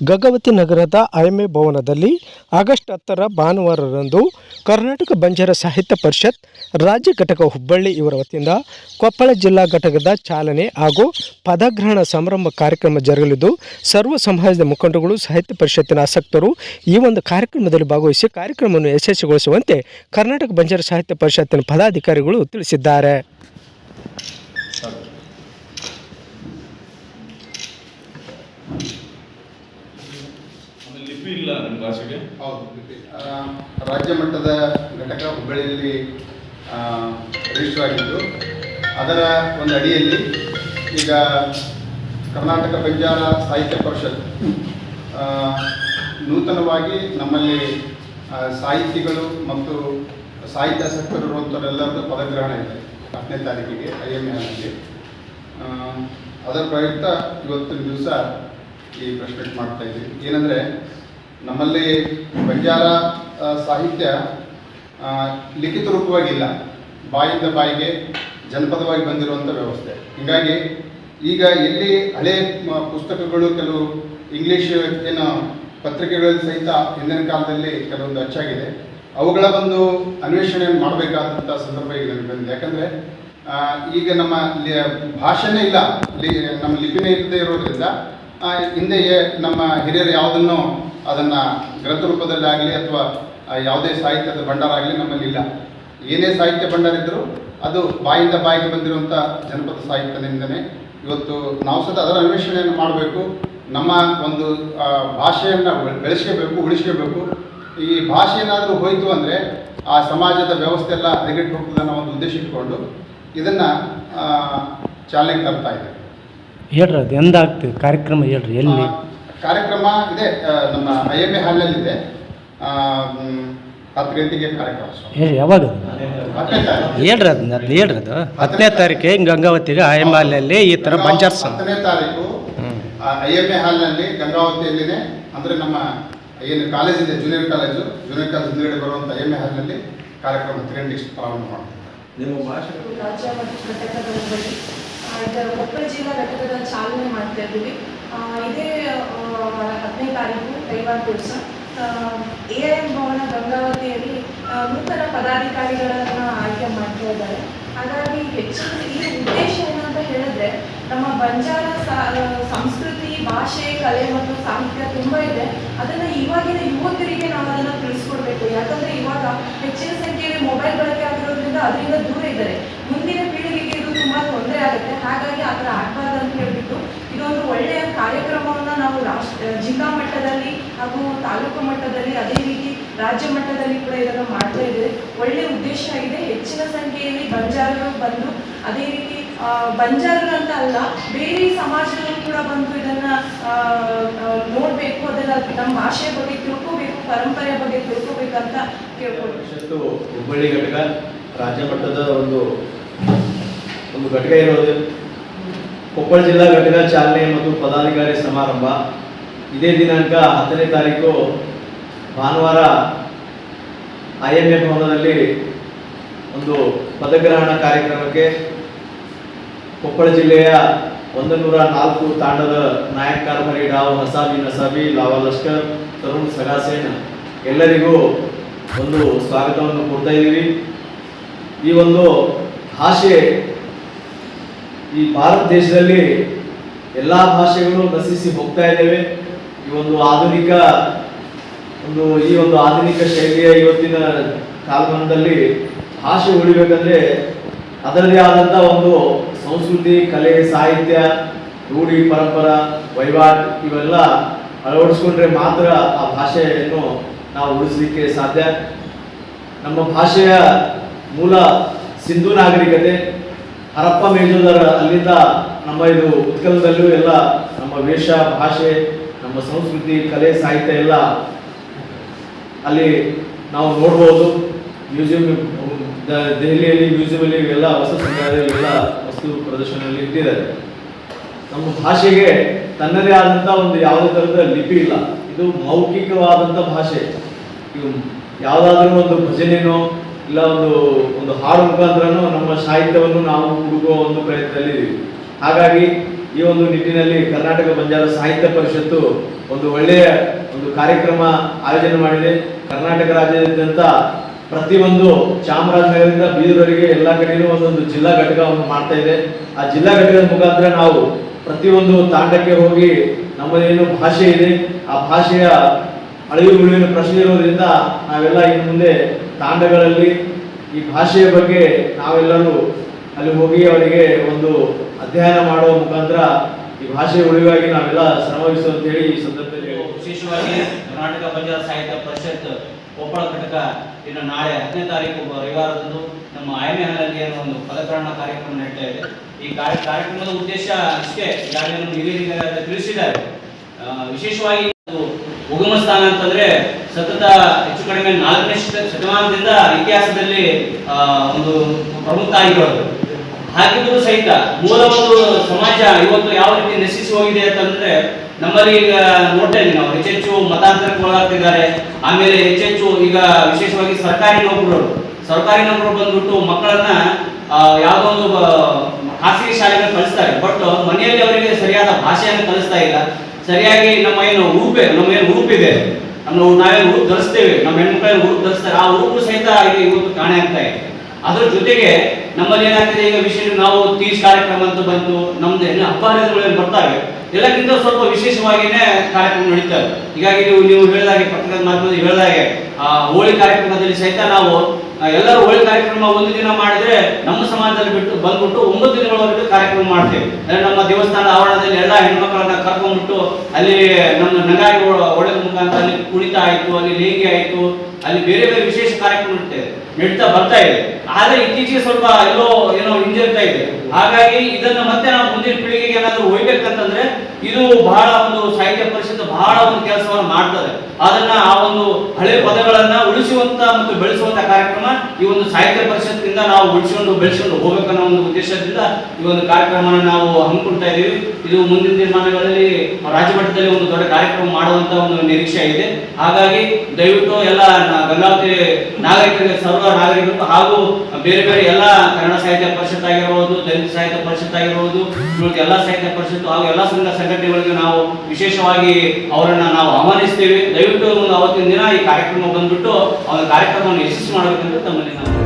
ಗಂಗಾವತಿ ನಗರದ ಐಎಂಎ ಭವನದಲ್ಲಿ ಆಗಸ್ಟ್ ಹತ್ತರ ಭಾನುವಾರರಂದು ಕರ್ನಾಟಕ ಬಂಜಾರ ಸಾಹಿತ್ಯ ಪರಿಷತ್, ರಾಜ್ಯ ಘಟಕ ಹುಬ್ಬಳ್ಳಿ ಇವರ ವತಿಯಿಂದ ಕೊಪ್ಪಳ ಜಿಲ್ಲಾ ಘಟಕದ ಚಾಲನೆ ಹಾಗೂ ಪದಗ್ರಹಣ ಸಮಾರಂಭ ಕಾರ್ಯಕ್ರಮ ಜರುಗಲಿದ್ದು, ಸರ್ವ ಸಮಾಜದ ಮುಖಂಡಗಳು ಸಾಹಿತ್ಯ ಪರಿಷತ್ತಿನ ಆಸಕ್ತರು ಈ ಒಂದು ಕಾರ್ಯಕ್ರಮದಲ್ಲಿ ಭಾಗವಹಿಸಿ ಕಾರ್ಯಕ್ರಮವನ್ನು ಯಶಸ್ವಿಗೊಳಿಸುವಂತೆ ಕರ್ನಾಟಕ ಬಂಜಾರ ಸಾಹಿತ್ಯ ಪರಿಷತ್ತಿನ ಪದಾಧಿಕಾರಿಗಳು ತಿಳಿಸಿದ್ದಾರೆ ಆಮೇಲೆ ಲಿಪಿ ಇಲ್ಲ ಹೌದು ರಾಜ್ಯ ಮಟ್ಟದ ಘಟಕ ಹುಬ್ಬಳ್ಳಿಯಲ್ಲಿ ರಿಜಿಸ್ಟರ್ ಆಗಿದ್ದು, ಅದರ ಒಂದು ಅಡಿಯಲ್ಲಿ ಈಗ ಕರ್ನಾಟಕ ಬಂಜಾರ ಸಾಹಿತ್ಯ ಪರಿಷತ್ ನೂತನವಾಗಿ ನಮ್ಮಲ್ಲಿ ಸಾಹಿತಿಗಳು ಮತ್ತು ಸಾಹಿತ್ಯಾಸಕ್ತರು ಇರುವಂಥವರೆಲ್ಲರದ್ದು ಪದಗ್ರಹಣ ಇದೆ. ಹತ್ತನೇ ತಾರೀಕಿಗೆ ಐ ಎಂ ಎಲ್ಲಿ ಅದರ ಪ್ರಯುಕ್ತ ಇವತ್ತಿನ ದಿವಸ ಈ ಪ್ರೆಸ್ಮೆಂಟ್ ಮಾಡ್ತಾ ಇದ್ದೀವಿ ಏನಂದರೆ ನಮ್ಮಲ್ಲಿ ಬಂಜಾರ ಸಾಹಿತ್ಯ ಲಿಖಿತ ರೂಪವಾಗಿಲ್ಲ. ಬಾಯಿಂದ ಬಾಯಿಗೆ ಜನಪದವಾಗಿ ಬಂದಿರುವಂಥ ವ್ಯವಸ್ಥೆ. ಹೀಗಾಗಿ ಈಗ ಎಲ್ಲಿ ಹಳೆ ಪುಸ್ತಕಗಳು ಕೆಲವು ಇಂಗ್ಲೀಷ್, ಏನು ಪತ್ರಿಕೆಗಳಲ್ಲಿ ಸಹಿತ ಹಿಂದಿನ ಕಾಲದಲ್ಲಿ ಕೆಲವೊಂದು ಹೆಚ್ಚಾಗಿದೆ ಅವುಗಳ ಒಂದು ಅನ್ವೇಷಣೆಯನ್ನು ಮಾಡಬೇಕಾದಂಥ ಸಂದರ್ಭ ಈಗ ನನಗೆ ಬಂದಿದೆ. ಯಾಕಂದರೆ ಈಗ ನಮ್ಮ ಭಾಷೆನೇ ಇಲ್ಲ. ನಮ್ಮ ಲಿಪಿನೇ ಇಲ್ಲದೆ ಇರೋದ್ರಿಂದ ಹಿಂದೆಯೇ ಹಿಂದೆ ನಮ್ಮ ಹಿರಿಯರು ಯಾವುದನ್ನು ಅದನ್ನು ಗ್ರಂಥ ರೂಪದಲ್ಲಿ ಆಗಲಿ ಅಥವಾ ಯಾವುದೇ ಸಾಹಿತ್ಯದ ಭಂಡಾರ ಆಗಲಿ ನಮ್ಮಲ್ಲಿ ಇಲ್ಲ. ಏನೇ ಸಾಹಿತ್ಯ ಭಂಡಾರ ಇದ್ದರೂ ಅದು ಬಾಯಿಂದ ಬಾಯಿಗೆ ಬಂದಿರುವಂಥ ಜನಪದ ಸಾಹಿತ್ಯದಿಂದನೇ ಇವತ್ತು ನಾವು ಸಹ ಅದರ ಅನ್ವೇಷಣೆಯನ್ನು ಮಾಡಬೇಕು. ನಮ್ಮ ಒಂದು ಭಾಷೆಯನ್ನು ಬೆಳೆಸ್ಕೋಬೇಕು ಉಳಿಸ್ಕೋಬೇಕು. ಈ ಭಾಷೆ ಏನಾದರೂ ಹೋಯಿತು ಅಂದರೆ ಆ ಸಮಾಜದ ವ್ಯವಸ್ಥೆ ಎಲ್ಲ ಹದಗೆಟ್ಟು ಹೋಗ್ತದೆ ಅನ್ನೋ ಒಂದು ಉದ್ದೇಶ ಇಟ್ಕೊಂಡು ಇದನ್ನು ಚಾಲನೆಗೆ ತರ್ತಾ ಇದೆ ಹೇಳ್ರಿ ಅದು ಎಂದಾಗ್ತದೆ? ಕಾರ್ಯಕ್ರಮ ಹೇಳ್ರಿ ಎಲ್ಲಿ? ಕಾರ್ಯಕ್ರಮ ಇದೆ ನಮ್ಮ ಐ ಎಂ ಎ ಹಾಲ್ನಲ್ಲಿ ಇದೆ ಹತ್ತು ಗಂಟೆಗೆ ಕಾರ್ಯಕ್ರಮ ಯಾವಾಗ ಹತ್ತನೇ ತಾರೀಕು. ಹೇಳ್ರಿ ಅದನ್ನ ಅದು ಹೇಳ್ರಿ ಅದು? ಹತ್ತನೇ ತಾರೀಕಿಗೆ ಗಂಗಾವತಿಗೆ ಆಯಮಾಲಲ್ಲಿ ಈ ಥರ ಬಂಜಾರ್ ಸಂ ಹತ್ತನೇ ತಾರೀಕು. ಐ ಎಂ ಎ ಹಾಲ್ನಲ್ಲಿ ಗಂಗಾವತಿಯಲ್ಲಿನೇ ಅಂದ್ರೆ ನಮ್ಮ ಏನು ಕಾಲೇಜ್ ಇದೆ ಜೂನಿಯರ್ ಕಾಲೇಜು ಜೂನಿಯರ್ ಕಾಲೇಜ್ ಹಿಂದುಗಡೆ ಬರುವಂಥ ಐ ಎಂ ಎ ಹಾಲ್ನಲ್ಲಿ ಕಾರ್ಯಕ್ರಮ ಹತ್ತು ಗಂಟೆಗೆ ಪ್ರಾರಂಭ ಮಾಡ್ತೀವಿ. ನಿಮ್ಮ ಭಾಷೆ? ರಾಜ್ಯ ಮತ್ತು ಘಟಕದ ಬಳಿ ಆ, ಕೊಪ್ಪಳ ಜಿಲ್ಲಾ ಚಾಲನೆ ಮಾಡ್ತಾ ಇದ್ದೀವಿ. ಆ, ಇದೇ ಹದಿನೈದು ತಾರೀಕು ರವಿವಾರ ದಿವಸ. ಎ ಐ ಎಂ ಭವನ ಗಂಗಾವತಿಯಲ್ಲಿ ನೂತನ ಪದಾಧಿಕಾರಿಗಳನ್ನು ಆಯ್ಕೆ ಮಾಡ್ತಾ ಇದ್ದಾರೆ. ಹಾಗಾಗಿ ಹೆಚ್ಚಿನ ಈ ಉದ್ದೇಶ ಏನಂತ ಹೇಳಿದ್ರೆ, ನಮ್ಮ ಬಂಜಾರ ಸಂಸ್ಕೃತಿ, ಭಾಷೆ, ಕಲೆ ಮತ್ತು ಸಾಹಿತ್ಯ ತುಂಬ ಇದೆ. ಅದನ್ನು ಇವಾಗಿನ ಯುವಕರಿಗೆ ನಾವು ಅದನ್ನು ತಿಳಿಸ್ಕೊಡ್ಬೇಕು. ಯಾಕಂದ್ರೆ ಇವಾಗ ಹೆಚ್ಚಿನ ಸಂಖ್ಯೆಯಲ್ಲಿ ಮೊಬೈಲ್ ಬಳಕೆ ಆಗಿರೋದ್ರಿಂದ ಅದರಿಂದ ದೂರ ಇದ್ದಾರೆ. ಮುಂದಿನ ಪೀಳಿಗೆಗೆ ಇದು ತುಂಬಾ ತೊಂದರೆ ಆಗುತ್ತೆ ಹಾಗಾಗಿ ಆ ಥರ ಆಗಬಾರ್ದು ಅಂತ ಹೇಳ್ಬಿಟ್ಟು ಇದೊಂದು ಒಳ್ಳೆಯ ಕಾರ್ಯಕ್ರಮವನ್ನು ನಾವು ರಾಷ್ಟ್ರ ಜಿಲ್ಲಾ ಮಟ್ಟದಲ್ಲಿ ಹಾಗೂ ತಾಲೂಕು ಮಟ್ಟದಲ್ಲಿ ಅದೇ ರೀತಿ ರಾಜ್ಯ ಮಟ್ಟದಲ್ಲಿ ಕೂಡ ಇದನ್ನು ಮಾಡ್ತಾ ಇದೆ ಒಳ್ಳೆ ಉದ್ದೇಶ ಇದೆ. ಹೆಚ್ಚಿನ ಸಂಖ್ಯೆಯಲ್ಲಿ ಬಂಜಾರರು ಬಂದು ಅದೇ ರೀತಿ ಬಂಜಾರರು ಅಂತ ಅಲ್ಲ ಬೇರೆ ಸಮಾಜದವರು ಕೂಡ ಬಂದು ಇದನ್ನ ನೋಡ್ಬೇಕು. ಅದನ್ನ ನಮ್ಮ ಭಾಷೆ ಬಗ್ಗೆ ತಿಳ್ಕೋಬೇಕು ಪರಂಪರೆ ಬಗ್ಗೆ ತಿಳ್ಕೋಬೇಕಂತ ಪರಿಷತ್ತು ಹುಬ್ಬಳ್ಳಿ ಘಟಕ ರಾಜ್ಯ ಮಟ್ಟದ ಒಂದು ಒಂದು ಘಟಕ ಇರೋದು. ಕೊಪ್ಪಳ ಜಿಲ್ಲಾ ಘಟಕ ಚಾಲನೆ ಮತ್ತು ಪದಾಧಿಕಾರಿ ಸಮಾರಂಭ. ಇದೇ ದಿನಾಂಕ ಹತ್ತನೇ ತಾರೀಕು ಭಾನುವಾರ ಐ ಎಂ ಎ ಭವನದಲ್ಲಿ ಒಂದು ಪದಗ್ರಹಣ ಕಾರ್ಯಕ್ರಮಕ್ಕೆ ಕೊಪ್ಪಳ ಜಿಲ್ಲೆಯ ಒಂದು ನೂರ ನಾಲ್ಕು ತಾಂಡದ ನಾಯಕ ಕಾರ್ಮರಿ ಡಾವ್ ಹಸಾಬಿ ನಸಾಬಿ, ಲಾವಾ ಲಷ್ಕರ್, ತರುಣ್ ಸಗಾಸೇನ್ ಎಲ್ಲರಿಗೂ ಒಂದು ಸ್ವಾಗತವನ್ನು ಕೊಡ್ತಾ ಇದ್ದೀವಿ. ಈ ಒಂದು ಭಾಷೆ ಈ ಭಾರತ ದೇಶದಲ್ಲಿ ಎಲ್ಲ ಭಾಷೆಗಳು ನಶಿಸಿ ಹೋಗ್ತಾ ಇದ್ದೇವೆ. ಈ ಒಂದು ಆಧುನಿಕ ಒಂದು, ಈ ಒಂದು ಆಧುನಿಕ ಶೈಲಿಯ ಇವತ್ತಿನ ಕಾಲಮಾನದಲ್ಲಿ ಭಾಷೆ ಉಳಿಬೇಕಂದ್ರೆ ಅದರದೇ ಆದಂಥ ಒಂದು ಸಂಸ್ಕೃತಿ, ಕಲೆ, ಸಾಹಿತ್ಯ, ರೂಢಿ, ಪರಂಪರ, ವಹಿವಾಟ್ ಇವೆಲ್ಲ ಅಳವಡಿಸ್ಕೊಂಡ್ರೆ ಮಾತ್ರ ಆ ಭಾಷೆಯನ್ನು ನಾವು ಉಳಿಸಲಿಕ್ಕೆ ಸಾಧ್ಯ. ನಮ್ಮ ಭಾಷೆಯ ಮೂಲ ಸಿಂಧು ನಾಗರಿಕತೆ, ಹರಪ್ಪ ಮೇಜುದರ ಅಲ್ಲಿಂದ ನಮ್ಮ ಇದು ಉತ್ಕಲದಲ್ಲೂ ಎಲ್ಲ ನಮ್ಮ ವೇಷ, ಭಾಷೆ ನಮ್ಮ ಸಂಸ್ಕೃತಿ, ಕಲೆ, ಸಾಹಿತ್ಯ ಎಲ್ಲ ಅಲ್ಲಿ ನಾವು ನೋಡ್ಬೋದು. ಮ್ಯೂಸಿಯಂ ದೆಹಲಿಯಲ್ಲಿ, ಮ್ಯೂಸಿಯಮಲ್ಲಿ ಎಲ್ಲ ವಸ್ತು ಸಂಗ್ರಹಾಲಯಗಳೆಲ್ಲ ವಸ್ತು ಪ್ರದರ್ಶನದಲ್ಲಿ ಇಟ್ಟಿದ್ದಾರೆ. ನಮ್ಮ ಭಾಷೆಗೆ ತನ್ನದೇ ಆದಂಥ ಒಂದು ಯಾವುದೇ ಥರದ ಲಿಪಿ ಇಲ್ಲ. ಇದು ಮೌಖಿಕವಾದಂಥ ಭಾಷೆ. ಇದು ಯಾವುದಾದ್ರೂ ಒಂದು ಭಜನೆನೋ ಇಲ್ಲ ಒಂದು ಒಂದು ಹಾಡು ಮುಖಾಂತರನೋ ನಮ್ಮ ಸಾಹಿತ್ಯವನ್ನು ನಾವು ಹುಡುಕುವ ಒಂದು ಪ್ರಯತ್ನದಲ್ಲಿ ಹಾಗಾಗಿ ಈ ಒಂದು ನಿಟ್ಟಿನಲ್ಲಿ ಕರ್ನಾಟಕ ಬಂಜಾರ ಸಾಹಿತ್ಯ ಪರಿಷತ್ತು ಒಂದು ಒಳ್ಳೆಯ ಒಂದು ಕಾರ್ಯಕ್ರಮ ಆಯೋಜನೆ ಮಾಡಿದೆ. ಕರ್ನಾಟಕ ರಾಜ್ಯಾದ್ಯಂತ ಪ್ರತಿಯೊಂದು ಚಾಮರಾಜನಗರದಿಂದ ಬೀದರ್ವರೆಗೆ ಎಲ್ಲ ಕಡೆಯೂ ಒಂದೊಂದು ಜಿಲ್ಲಾ ಘಟಕವನ್ನು ಮಾಡ್ತಾ ಇದೆ. ಆ ಜಿಲ್ಲಾ ಘಟಕದ ಮುಖಾಂತರ ನಾವು ಪ್ರತಿಯೊಂದು ತಾಂಡಕ್ಕೆ ಹೋಗಿ ನಮ್ಮದೇನು ಭಾಷೆ ಇದೆ. ಆ ಭಾಷೆಯ ಅಳಿವು ಉಳಿವಿನ ಪ್ರಶ್ನೆ ಇರೋದ್ರಿಂದ ನಾವೆಲ್ಲ ಇನ್ನು ಮುಂದೆ ತಾಂಡಗಳಲ್ಲಿ ಈ ಭಾಷೆಯ ಬಗ್ಗೆ ನಾವೆಲ್ಲರೂ ಅಲ್ಲಿ ಹೋಗಿ ಅವರಿಗೆ ಒಂದು ಅಧ್ಯಯನ ಮಾಡುವ ಮುಖಾಂತರ ಈ ಭಾಷೆಯ ಉಳಿವಾಗಿ ನಾವೆಲ್ಲ ಶ್ರಮವಹಿಸುವ ಅಂತ ಹೇಳಿ ಈ ಸಂದರ್ಭದಲ್ಲಿ ವಿಶೇಷವಾಗಿ ಕರ್ನಾಟಕ ಬಂಜಾರ ಸಾಹಿತ್ಯ ಪರಿಷತ್ ಕೊಪ್ಪಳ ಘಟಕ ಇನ್ನು ನಾಳೆ ಹತ್ತನೇ ತಾರೀಕು ರವಿವಾರದಂದು ನಮ್ಮ ಆಯ್ಮೆ ಹಾಲಲ್ಲಿ ಏನೋ ಒಂದು ಪದಗ್ರಹಣ ಕಾರ್ಯಕ್ರಮ ನಡೀತಾ ಇದೆ. ಈ ಕಾರ್ಯ, ಕಾರ್ಯಕ್ರಮದ ಉದ್ದೇಶ ಅಷ್ಟೇ ಯಾರು ತಿಳಿಸಿದ್ದಾರೆ. ವಿಶೇಷವಾಗಿ ಉಗಮ ಸ್ಥಾನ ಅಂತಂದ್ರೆ ಸತತ ಹೆಚ್ಚು ಕಡಿಮೆ ನಾಲ್ಕನೇ ಶತಮಾನದಿಂದ ಇತಿಹಾಸದಲ್ಲಿ ಒಂದು ಪ್ರಮುಖ ಆಗಿರೋದು. ಹಾಗಿದ್ರು ಸಹಿತ ಮೂಲ ಒಂದು ಸಮಾಜ ಇವತ್ತು ಯಾವ ರೀತಿ ನಶಿಸಿ ಹೋಗಿದೆ ಅಂತಂದ್ರೆ ನಮ್ಮಲ್ಲಿ ಈಗ ನೋಡ್ತಾ ಇದೀವಿ ನಾವು. ಹೆಚ್ಚೆಚ್ಚು ಮತಾಂತರಕ್ಕೆ ಒಳಗಾಗ್ತಿದ್ದಾರೆ. ಆಮೇಲೆ ಹೆಚ್ಚೆಚ್ಚು ಈಗ ವಿಶೇಷವಾಗಿ ಸರ್ಕಾರಿ ನೌಕರರು. ಸರ್ಕಾರಿ ನೌಕರರು ಬಂದ್ಬಿಟ್ಟು ಮಕ್ಕಳನ್ನ ಯಾವ್ದೊಂದು ಯಾವುದೋ ಒಂದು ಖಾಸಗಿ ಶಾಲೆಗೆ ಕಲಿಸ್ತಾರೆ ಬಟ್ ಮನೆಯಲ್ಲಿ ಅವರಿಗೆ ಸರಿಯಾದ ಭಾಷೆಯನ್ನು ಕಲಿಸ್ತಾ ಇಲ್ಲ. ಸರಿಯಾಗಿ ನಮ್ಮ ಏನು ರೂಪೆ ನಮ್ಮ ಏನು ರೂಪಿದೆ ನಾವು ನಾವೇನು ಉಡುಪು ಧರಿಸ್ತೇವೆ. ನಮ್ಮ ಹೆಣ್ಮಕ್ಳಲ್ಲಿ ಉಡುಪು ಧರಿಸ್ತಾರೆ. ಆ ಉಡುಪು ಸಹಿತ ಇವತ್ತು ಕಾಣೆ ಆಗ್ತಾ ಇದೆ. ಅದ್ರ ಜೊತೆಗೆ ನಮ್ಮಲ್ಲಿ ಏನಾಗ್ತಿದೆ, ಈಗ ವಿಶೇಷ ನಾವು ತೀಸ್ ಕಾರ್ಯಕ್ರಮ ಅಂತ ಬಂತು, ನಮ್ದು ಏನು ಹಬ್ಬ ಹರಿದಿನಗಳು ಬರ್ತಾವೆ ಎಲ್ಲಕ್ಕಿಂತ ಸ್ವಲ್ಪ ವಿಶೇಷವಾಗಿನೇ ಕಾರ್ಯಕ್ರಮ ನಡೀತಾರೆ ಹೀಗಾಗಿ ನೀವು ನೀವು ಹೇಳಿದಾಗೆ ಪತ್ರಕರ್ತ ಮಾಧ್ಯಮದಲ್ಲಿ ಹೇಳಿದಾಗೆ, ಆ ಹೋಳಿ ಕಾರ್ಯಕ್ರಮದಲ್ಲಿ ಸಹಿತ ನಾವು ಎಲ್ಲರೂ ಒಳ್ಳೆ ಕಾರ್ಯಕ್ರಮ ಒಂದು ದಿನ ಮಾಡಿದ್ರೆ ನಮ್ಮ ಸಮಾಜದಲ್ಲಿ ಬಿಟ್ಟು ಬಂದ್ಬಿಟ್ಟು ಒಂಬತ್ತು ದಿನಗಳವರೆಗೆ ಕಾರ್ಯಕ್ರಮ ಮಾಡ್ತೇವೆ. ಅಂದ್ರೆ ನಮ್ಮ ದೇವಸ್ಥಾನ ಆವರಣದಲ್ಲಿ ಎಲ್ಲ ಹೆಣ್ಮಕ್ಳನ್ನ ಕರ್ಕೊಂಡ್ಬಿಟ್ಟು ಅಲ್ಲಿ ನಮ್ಮ ನಗಾಯಿ ಒಳ್ಳೆ ಮುಖಾಂತರ ಅಲ್ಲಿ ಕುಣಿತ ಆಯ್ತು, ಅಲ್ಲಿ ಲೇಗಿ ಆಯ್ತು, ಅಲ್ಲಿ ಬೇರೆ ಬೇರೆ ವಿಶೇಷ ಕಾರ್ಯಕ್ರಮ ಇರ್ತೇವೆ ನಡೀತಾ ಬರ್ತಾ ಇದೆ. ಆದ್ರೆ ಇತ್ತೀಚೆಗೆ ಸ್ವಲ್ಪ ಎಲ್ಲೋ ಏನೋ ಹಿಂಜರಿತಾ ಇದೆ. ಹಾಗಾಗಿ ಇದನ್ನ ಮತ್ತೆ ನಾವು ಮುಂದಿನ ಪೀಳಿಗೆಗೆ ಏನಾದ್ರು ಒಯ್ಬೇಕಂತಂದ್ರೆ ಇದು ಬಹಳ ಒಂದು ಸಾಹಿತ್ಯ ಪರಿಷತ್ ಬಹಳ ಒಂದು ಕೆಲಸವನ್ನು ಮಾಡ್ತದೆ. ಅದನ್ನ ಆ ಒಂದು ಹಳೆ ಪದಗಳನ್ನ ಉಳಿಸುವಂತ ಮತ್ತು ಬೆಳೆಸುವಂತ ಕಾರ್ಯಕ್ರಮ ಈ ಒಂದು ಸಾಹಿತ್ಯ ಪರಿಷತ್ತಿನಿಂದ ನಾವು ಉಳಿಸಿಕೊಂಡು ಬೆಳೆಸಿಕೊಂಡು ಹೋಗ್ಬೇಕನ್ನೋ ಒಂದು ಉದ್ದೇಶದಿಂದ ಈ ಒಂದು ಕಾರ್ಯಕ್ರಮನ ನಾವು ಹಮ್ಮಿಕೊಳ್ತಾ ಇದ್ದೀವಿ. ಇದು ಮುಂದಿನ ದಿನಮಾನಗಳಲ್ಲಿ ರಾಜ್ಯ ಮಟ್ಟದಲ್ಲಿ ಒಂದು ದೊಡ್ಡ ಕಾರ್ಯಕ್ರಮ ಮಾಡುವಂತ ಒಂದು ನಿರೀಕ್ಷೆ ಇದೆ. ಹಾಗಾಗಿ ದಯವಿಟ್ಟು ಎಲ್ಲ ಗಂಗಾವತಿ ನಾಗರಿಕರಿಗೆ ಸರ್ವ ನಾಗರಿಕರು ಹಾಗೂ ಬೇರೆ ಬೇರೆ ಎಲ್ಲ ಕನ್ನಡ ಸಾಹಿತ್ಯ ಪರಿಷತ್ ಆಗಿರಬಹುದು ದಲಿತ ಸಾಹಿತ್ಯ ಪರಿಷತ್ ಆಗಿರಬಹುದು ಎಲ್ಲ ಸಾಹಿತ್ಯ ಪರಿಷತ್ತು ಹಾಗೂ ಎಲ್ಲ ಸಂಘ, ಸಂಘಟನೆಗಳಿಗೆ ನಾವು ವಿಶೇಷವಾಗಿ ಅವರನ್ನ ನಾವು ಆಹ್ವಾನಿಸ್ತೇವೆ. ದಯವಿಟ್ಟು ಒಂದು ಅವತ್ತಿನ ದಿನ ಈ ಕಾರ್ಯಕ್ರಮ ಬಂದ್ಬಿಟ್ಟು ಅವನ ಕಾರ್ಯಕ್ರಮವನ್ನು ಯಶಸ್ವಿ ಮಾಡಬೇಕಂತ ತಮ್ಮಲ್ಲಿ ನಾವು